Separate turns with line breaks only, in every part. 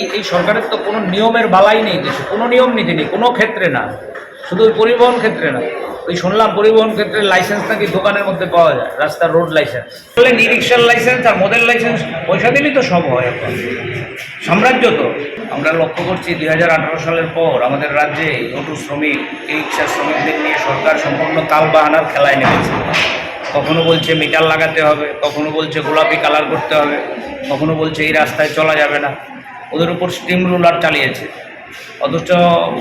এই এই সরকারের তো কোনো নিয়মের বালাই নেই দেশে কোনো নিয়ম নীতি নেই, কোনো ক্ষেত্রে না। শুধু পরিবহন ক্ষেত্রে না। ওই শুনলাম পরিবহন ক্ষেত্রে লাইসেন্স নাকি দোকানের মধ্যে পাওয়া যায় রাস্তার রোড লাইসেন্স বললেন ই রিক্সার লাইসেন্স আর মডেল লাইসেন্স পয়সা দিলেই তো সব হয় এখন। সাম্রাজ্য তো। আমরা লক্ষ্য করছি দুই হাজার আঠারো সালের পর আমাদের রাজ্যে অটো শ্রমিক ই রিক্সার শ্রমিকদের নিয়ে সরকার সম্পূর্ণ তাল বাহানার খেলায় নেমেছে। কখনো বলছে মিটার লাগাতে হবে, কখনো বলছে গোলাপি কালার করতে হবে, কখনো বলছে এই রাস্তায় চলা যাবে না। ওদের উপর স্টিম রুলার চালিয়েছে। অথচ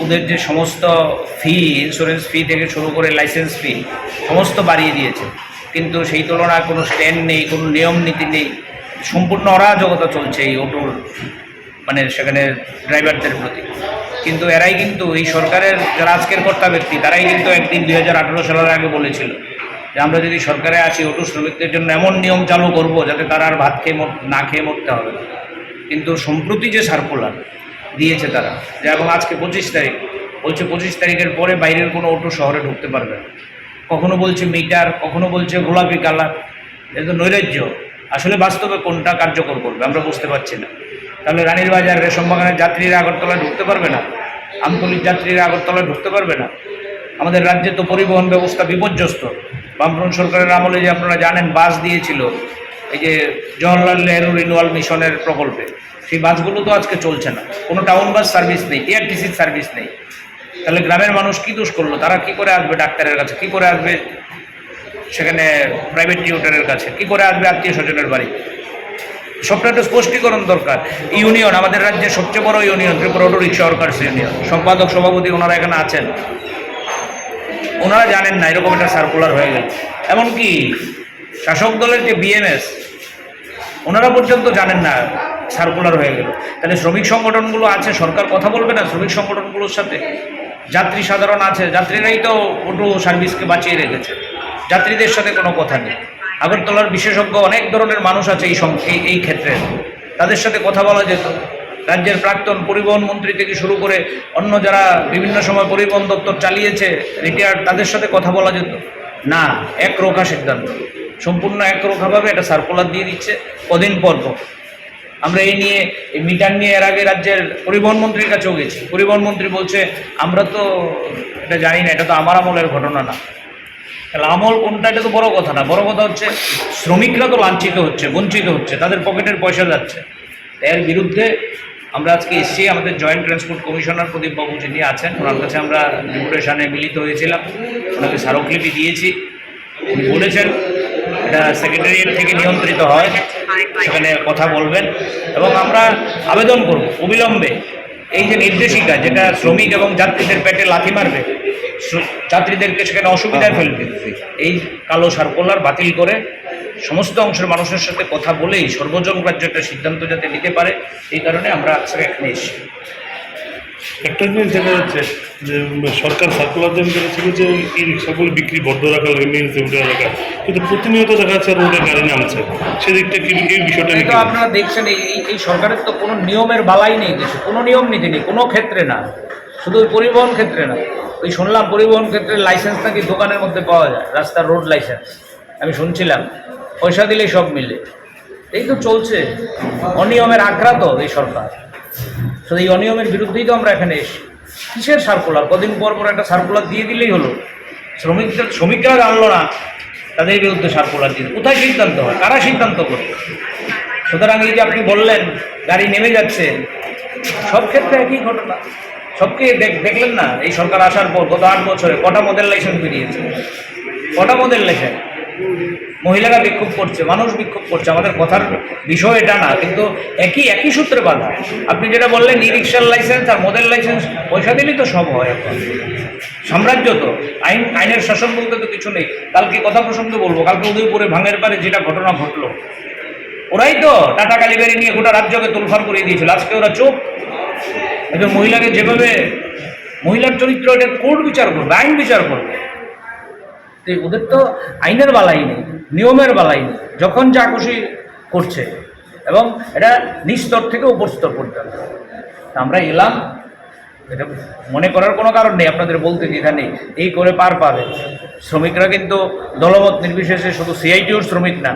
ওদের যে সমস্ত ফি ইন্স্যুরেন্স ফি থেকে শুরু করে লাইসেন্স ফি সমস্ত বাড়িয়ে দিয়েছে। কিন্তু সেই তুলনায় কোনো স্ট্যান্ড নেই, কোনো নিয়ম নীতি নেই। সম্পূর্ণ অরাজকতা চলছে এই অটোর মানে সেখানে ড্রাইভারদের প্রতি। কিন্তু এরাই কিন্তু, এই সরকারের যারা আজকের কর্তা ব্যক্তি, তারাই কিন্তু একদিন দুই হাজার আঠেরো সালের আগে বলেছিল যে আমরা যদি সরকারে আছি অটো শ্রমিকদের জন্য এমন নিয়ম চালু করব যাতে তারা আর ভাত খেয়ে না খেয়ে মরতে হবে। কিন্তু সম্প্রতি যে সার্কুলার দিয়েছে তারা যে এবং আজকে পঁচিশ তারিখ, বলছে পঁচিশ তারিখের পরে বাইরের কোনো অটো শহরে ঢুকতে পারবে না। কখনো বলছে মিটার কখনো বলছে গোলাপি কালার এটা তো নৈরাজ্য। আসলে বাস্তবে কোনটা কার্যকর করবে আমরা বুঝতে পারছি না। তাহলে রানীর বাজার রেশম বাগানের যাত্রীরা আগরতলায় ঢুকতে পারবে না? আমতলির যাত্রীরা আগরতলায় ঢুকতে পারবে না? আমাদের রাজ্যে তো পরিবহন ব্যবস্থা বিপর্যস্ত। বামফ্রন্ট সরকারের আমলে যে আপনারা জানেন, বাস দিয়েছিল। এই যে জওয়াহরলাল নেহরু রিনুয়াল মিশনের প্রকল্পে, সেই বাসগুলো তো আজকে চলছে না। কোনো টাউন বাস সার্ভিস নেই টিআরটিসির সার্ভিস নেই। তাহলে গ্রামের মানুষ কী দোষ করল? তারা কি করে আসবে ডাক্তারের কাছে? কি করে আসবে সেখানে প্রাইভেট টিউটারের কাছে? কি করে আসবে আত্মীয় স্বজনের বাড়ি? সবটা একটু স্পষ্টীকরণ দরকার। ইউনিয়ন, আমাদের রাজ্যের সবচেয়ে বড় union, Tripura auto rickshaw workers union সম্পাদক সভাপতি ওনারা এখানে আছেন। ওনারা জানেন না, এরকম একটা সার্কুলার হয়ে গেল। এমনকি শাসক দলের যে বিএমএস ওনারা পর্যন্ত জানেন না সার্কুলার হয়ে গেল। তাহলে শ্রমিক সংগঠনগুলো আছে, সরকার কথা বলবে না শ্রমিক সংগঠনগুলোর সাথে? যাত্রী সাধারণ আছে, যাত্রীরাই তো অটো সার্ভিসকে বাঁচিয়ে রেখেছে। যাত্রীদের সাথে কোনো কথা নেই। আগরতলার বিশেষজ্ঞ অনেক ধরনের মানুষ আছে এই এই ক্ষেত্রে। তাদের সাথে কথা বলা যেত। রাজ্যের প্রাক্তন পরিবহন মন্ত্রী থেকে শুরু করে অন্য যারা বিভিন্ন সময় পরিবহন দপ্তর চালিয়েছে, রিটায়ার্ড, তাদের সাথে কথা বলা যেত। না একরোখা সিদ্ধান্ত। সম্পূর্ণ একরোখাভাবে একটা সার্কুলার দিয়ে দিচ্ছে কদিন পর পর। আমরা এই নিয়ে, এই মিটার নিয়ে এর আগে রাজ্যের পরিবহন মন্ত্রীর কাছেও গেছি। পরিবহন মন্ত্রী বলছে, আমরা তো এটা জানি না, এটা তো আমার আমলের ঘটনা না। তাহলে আমল কোনটা, এটা তো বড় কথা না। বড় কথা হচ্ছে, শ্রমিকরা তো লাঞ্ছিত হচ্ছে, বঞ্চিত হচ্ছে, তাদের পকেটের পয়সা যাচ্ছে। এর বিরুদ্ধে আমরা আজকে এসছি, আমাদের জয়েন্ট ট্রান্সপোর্ট কমিশনার প্রদীপ বাবু যিনি আছেন, ওনার কাছে আমরা ডেপুটেশনে মিলিত হয়েছিলাম। ওনাকে স্মারকলিপি দিয়েছি। উনি বলেছেন এটা সেক্রেটারিয়েট থেকে নিয়ন্ত্রিত হয় সেখানে কথা বলবেন। এবং আমরা আবেদন করব অবিলম্বে। এই যে নির্দেশিকা যেটা শ্রমিক এবং যাত্রীদের পেটে লাথি মারবে যাত্রীদেরকে সেখানে অসুবিধায় ফেলবে। এই কালো সার্কুলার বাতিল করে সমস্ত অংশের মানুষের সাথে কথা বলেই সর্বজন গ্রাহ্য একটা সিদ্ধান্ত যাতে নিতে পারে এই কারণে আমরা আজকে এখানে এসেছি।
একটা জিনিস দেখা যাচ্ছে যে সরকার সার্কুলার দেন করেছিল যে এই রিক্সাগুলো বিক্রি বন্ধ রাখা লাগে মেন সেগুলো এলাকায় কিন্তু প্রতিনিয়ত দেখা যাচ্ছে রোডে গাড়ি নামছে। সেদিকটা কি এই বিষয়টা নিয়ে
আপনারা দেখছেন এই এই- সরকারের তো কোনো নিয়মের বালাই নেই দেশে কোনো নিয়ম নীতি নেই কোনো ক্ষেত্রে না। শুধু পরিবহন ক্ষেত্রে না। ওই শুনলাম পরিবহন ক্ষেত্রে লাইসেন্স নাকি দোকানের মধ্যে পাওয়া যায় রাস্তার রোড লাইসেন্স আমি শুনছিলাম পয়সা দিলেই সব মিলে। এই তো চলছে অনিয়মের আগ্রাত এই সরকার। তো এই অনিয়মের বিরুদ্ধেই তো আমরা এখানে এসেছি। কিসের সার্কুলার কদিন পর পর একটা সার্কুলার দিয়ে দিলেই হলো। শ্রমিকদের শ্রমিকরা জানলো না। তাদের বিরুদ্ধে সার্কুলার দিয়ে কোথায় সিদ্ধান্ত হয়? কারা সিদ্ধান্ত করবে সুতরাং এই যে আপনি বললেন, গাড়ি নেমে যাচ্ছে, সব ক্ষেত্রে একই ঘটনা। সবকে দেখ- দেখলেন না? এই সরকার আসার পর গত আট বছরে কটা মডেল লাইসেন্স বেরিয়েছে? কটা মডেল লাইসেন্স মহিলারা বিক্ষোভ করছে, মানুষ বিক্ষোভ করছে, আমাদের কথার বিষয় এটা না, কিন্তু একই একই সূত্রে বাধা। আপনি যেটা বললেন ই রিক্সার লাইসেন্স আর মডেল লাইসেন্স পয়সা দিলেই তো সব হয় এখন। সাম্রাজ্য তো, আইন, আইনের শাসন বলতে তো কিছু নেই। কালকে কথা প্রসঙ্গে বলব, কালকে উদয়পুরে ভাঙের পারে যেটা ঘটনা ঘটলো, ওরাই তো টাটা কালীবাড়ি নিয়ে গোটা রাজ্যকে তোলফার করে দিয়েছিল, আজকে ওরা চোখ। একজন মহিলাকে যেভাবে, মহিলার চরিত্র, এটা কোর্ট বিচার করবে, আইন বিচার করবে। তো ওদের তো আইনের বালাই নেই, নিয়মের বালাই নেই, যখন যা খুশি করছে। এবং এটা নিস্তর থেকে উপর স্তর পর্যন্ত। আমরা এলাম, এটা মনে করার কোনো কারণ নেই, আপনাদের বলতে নেই, এই করে পার পাবে। শ্রমিকরা কিন্তু দলমত নির্বিশেষে শুধু সিআইটিউর শ্রমিক না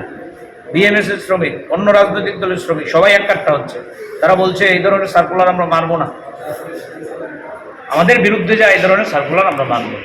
বিএমএস এর শ্রমিক, অন্য রাজনৈতিক দলের শ্রমিক, সবাই এক কাটটা হচ্ছে। তারা বলছে, এই ধরনের সার্কুলার আমরা মানবো না। আমাদের বিরুদ্ধে যা, এই ধরনের সার্কুলার আমরা মানবো।